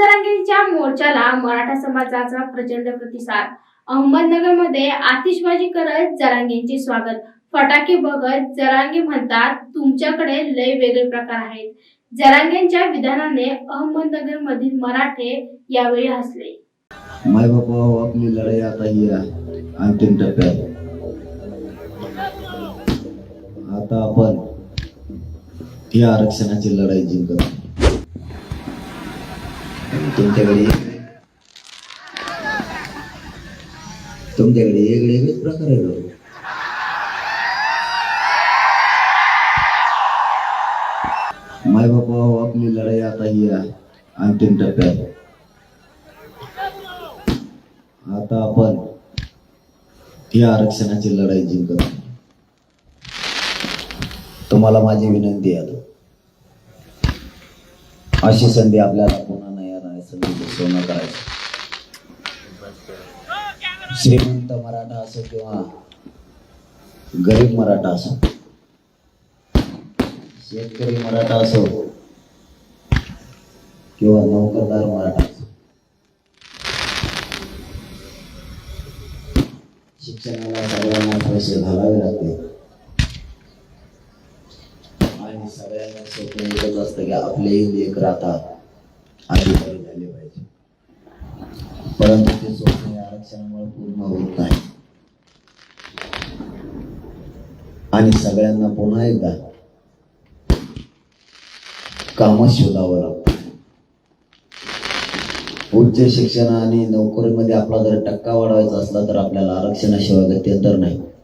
जरांगेंच्या मोर्चाला मराठा समाजाचा प्रचंड प्रतिसाद. अहमदनगरमध्ये आतिषबाजी करत जरांगेंचे स्वागत. फटाके बघत जरांगे म्हणतात तुमच्याकडे लय वेगळे प्रकार आहेत. जरांगेंच्या विधानाने अहमदनगर मधील मराठे यावेळी हसले. माय बापा हो, आपली लढाई आता ही अंतिम टप्प्यात. आता आपण या आरक्षणाची लढाई जिंकत तुमच्याकडे तुमच्याकडे वेगळे वेगळेच प्रकार आहेत माय बापा आपली लढाई आता ही अंतिम टप्प्यात. आता आपण या आरक्षणाची लढाई जिंकत तुम्हाला माझी विनंती आहे अशी संधी आपल्याला पुन्हा सोनं करायचं श्रीमंत मराठा असो किंवा गरीब मराठा असो, शेतकरी मराठा असो किंवा नोकरदार मराठा शिक्षणाला सगळ्यांना पैसे घालावे लागते आणि सगळ्यांना स्वप्न एकच असतं की आपलेही लेकर आता अधिकारी झाले पाहिजे. परंतु ते स्वप्न या आरक्षणामुळे पूर्ण होत नाही. आणि सगळ्यांना पुन्हा एकदा काम शोधावं लागतं उच्च शिक्षण आणि नोकरीमध्ये आपला जर टक्का वाढवायचा असला तर आपल्याला आरक्षणाशिवाय गत्यंतर नाही.